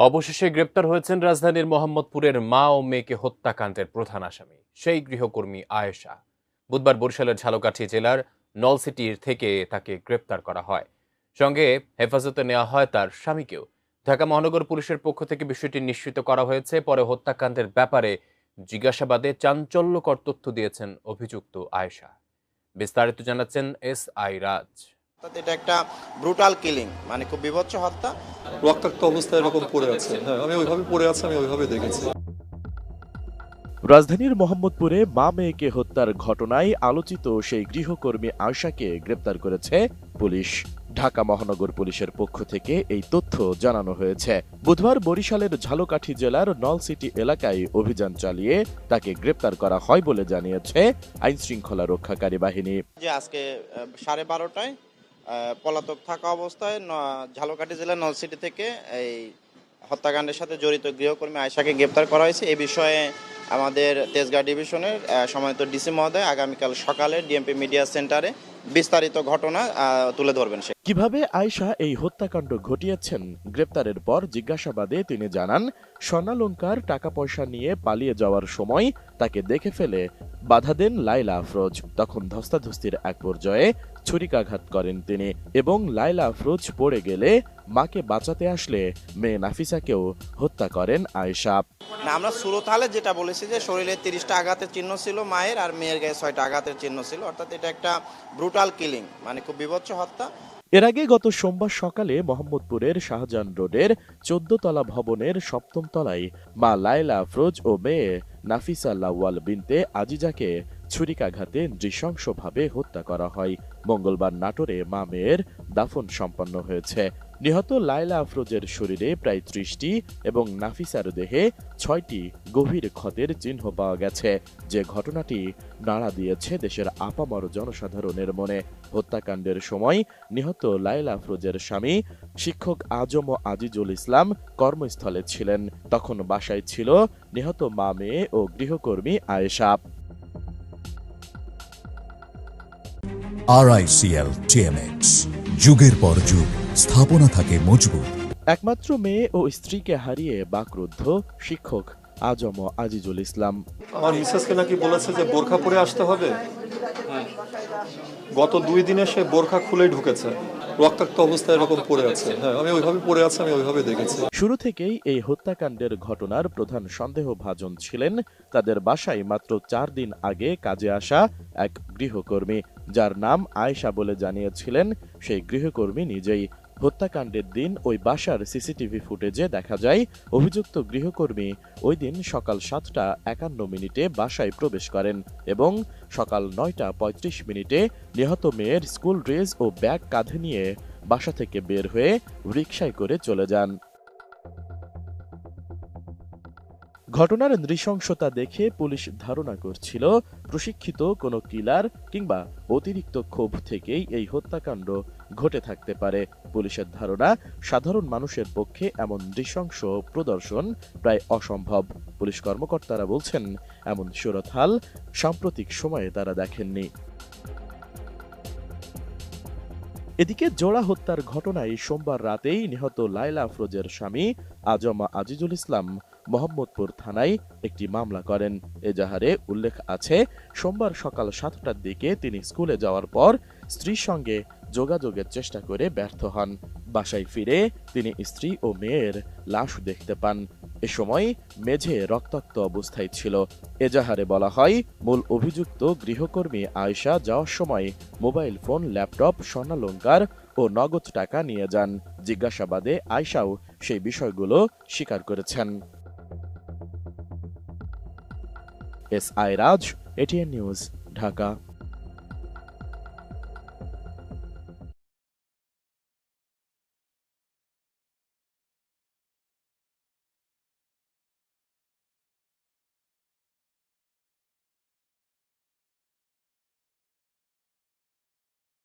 অবশেষে গ্রেপ্তার হয়েছেন রাজধানীর মোহাম্মদপুরের মা ও মেয়েকে হত্যাকাণ্ডের প্রধান আসামি। সেই গৃহকর্মী আয়েশা। বুধবার বরিশালের ঝালকাঠি জেলার নলসিটির থেকে তাকে গ্রেপ্তার করা হয়। সঙ্গে হেফাজতে নেওয়া হয় তার স্বামীকেও। ঢাকা মহানগর পুলিশের পক্ষ থেকে বিষয়টি নিশ্চিত করা হয়েছে। পরে হত্যাকাণ্ডের ব্যাপারে জিজ্ঞাসাবাদে চাঞ্চল্যকর তথ্য দিয়েছেন অভিযুক্ত আয়েশা। বিস্তারিত জানাচ্ছেন এস আই রাজ। এটা একটা ব্রুটাল কিলিং মানে খুব বিভৎস হত্যা। রক্তাক্ত অবস্থায় এরকম পড়ে আছে। হ্যাঁ আমি ওইভাবে পড়ে আছে আমি ওইভাবে দেখেছি। রাজধানীর মোহাম্মদপুরে মা মেয়েকে হত্যার ঘটনায় আলোচিত সেই গৃহকর্মী আয়শাকে গ্রেপ্তার করেছে পুলিশ। ঢাকা মহানগর পুলিশের পক্ষ থেকে এই তথ্য জানানো হয়েছে। বুধবার বরিশালের ঝালকাঠি জেলার নলসিটি এলাকায় অভিযান চালিয়ে তাকে গ্রেপ্তার করা হয় বলে জানিয়েছে আইন শৃঙ্খলা রক্ষাকারী বাহিনী। আজকে সাড়ে বারোটায় পলাতক থাকা অবস্থায় ঝালকাঠি জেলার নলসিটি থেকে এই হত্যাকাণ্ডের সাথে জড়িত গৃহকর্মী আয়শাকে গ্রেপ্তার করা হয়েছে। এ বিষয়ে আমাদের তেজগাঁ ডিভিশনের সম্মানিত ডিসি মহোদয় আগামীকাল সকালে ডিএমপি মিডিয়া সেন্টারে বিস্তারিত ঘটনা তুলে ধরবেন সে। কীভাবে আয়শা এই হত্যাকাণ্ড ঘটিয়েছেন, গ্রেপ্তারের পর জিজ্ঞাসাবাদে তিনি জানান, স্বর্ণালঙ্কার টাকা পয়সা নিয়ে পালিয়ে যাওয়ার সময় তাকে দেখে ফেলে বাধা দেন লাইলা আফরোজ। তখন ধস্তাধস্তির এক পর্যায়ে ছুরিকাঘাত করেন তিনি এবং লাইলা আফরোজ পড়ে গেলে মাকে বাঁচাতে আসলে মেয়ে নাফিসাকেও হত্যা করেন আয়েশা। না আমরা সুরতালে যেটা বলেছি যে শরীরে তিরিশটা আঘাতের চিহ্ন ছিল মায়ের আর মেয়ের গায়ে ছয়টা আঘাতের চিহ্ন ছিল অর্থাৎ এটা একটা ব্রুটাল কিলিং মানে খুব বিভৎস হত্যা। এর আগে গত সোমবার সকালে মোহাম্মদপুরের শাহজাহান রোডের চোদ্দ তলা ভবনের সপ্তম তলায় মা লায়লা আফরোজ ও মেয়ে নাফিসা লাওয়াল বিনতে আজিজাকে ছুরিকাঘাতে নৃশংসভাবে হত্যা করা হয়। মঙ্গলবার নাটোরে মা মেয়ের দাফন সম্পন্ন হয়েছে। নিহত লায়লা আফরোজের শরীরে প্রায় ত্রিশটি এবং নাফিসার দেহে ছয়টি গভীর ক্ষতের চিহ্ন পাওয়া গেছে। যে ঘটনাটি নাড়া দিয়েছে দেশের আপামর জনসাধারণের মনে। হত্যাকাণ্ডের সময় নিহত লায়লা আফরোজের স্বামী শিক্ষক আজম ও আজিজুল ইসলাম কর্মস্থলে ছিলেন। তখন বাসায় ছিল নিহত মা মেয়ে ও গৃহকর্মী আয়েশা। আরআইসিএল টিএমএক্স যুগের পর যুগ, স্থাপনা থাকে মজবুত। একমাত্র মেয়ে ও স্ত্রীকে হারিয়ে বাকরুদ্ধ শিক্ষক আজম আজিজুল ইসলাম। আমার মিসেসকে নাকি বলেছে যে বোরখা পরে আসতে হবে? গত দুই দিনে সে বোরখা ঢুকেছে। রক্তাক্ত অবস্থায় এরকম পড়ে আছে। হ্যাঁ আমি ওইভাবে পড়ে আছে আমি ওইভাবে দেখেছি। শুরু থেকেই এই হত্যাকাণ্ডের ঘটনার প্রধান সন্দেহভাজন ছিলেন তাদের বাসায় মাত্র চার দিন আগে কাজে আসা এক গৃহকর্মী যার নাম আয়েশা বলে জানিয়েছিলেন। সেই গৃহকর্মী নিজেই হত্যাকাণ্ডের দিন ওই বাসার সিসিটিভি ফুটেজে দেখা যায়, অভিযুক্ত গৃহকর্মী ওই দিন সকাল সাতটা একান্ন মিনিটে বাসায় প্রবেশ করেন এবং সকাল নয়টা পঁয়ত্রিশ মিনিটে নিহত মেয়ের স্কুল ড্রেস ও ব্যাগ কাঁধে নিয়ে বাসা থেকে বের হয়ে রিকশায় করে চলে যান। ঘটনার নৃশংসতা দেখে পুলিশ ধারণা করছিল, প্রশিক্ষিত কোনো কিলার কিংবা অতিরিক্ত ক্ষোভ থেকেই এই হত্যাকাণ্ড ঘটে থাকতে পারে। পুলিশের ধারণা, সাধারণ মানুষের পক্ষে এমন নৃশংস প্রদর্শন প্রায় অসম্ভব। পুলিশ কর্মকর্তারা বলছেন, এমন সুরতহাল সাম্প্রতিক সময়ে তারা দেখেননি। এদিকে জোড়া হত্যার ঘটনায় সোমবার রাতেই নিহত লাইলা আফরোজের স্বামী আজমা আজিজুল ইসলাম মোহাম্মদপুর থানায় একটি মামলা করেন। এজাহারে উল্লেখ আছে, সোমবার সকাল সাতটার দিকে তিনি স্কুলে যাওয়ার পর স্ত্রীর সঙ্গে যোগাযোগের চেষ্টা করে ব্যর্থ হন। বাসায় ফিরে তিনি স্ত্রী ও মেয়ের লাশ দেখতে পান। এ সময় মেঝে রক্তাক্ত অবস্থায় ছিল। এজাহারে বলা হয়, মূল অভিযুক্ত গৃহকর্মী আয়শা যাওয়ার সময় মোবাইল ফোন, ল্যাপটপ, স্বর্ণালঙ্কার ও নগদ টাকা নিয়ে যান। জিজ্ঞাসাবাদে আয়শাও সেই বিষয়গুলো স্বীকার করেছেন। S I Raj ATN news Dhaka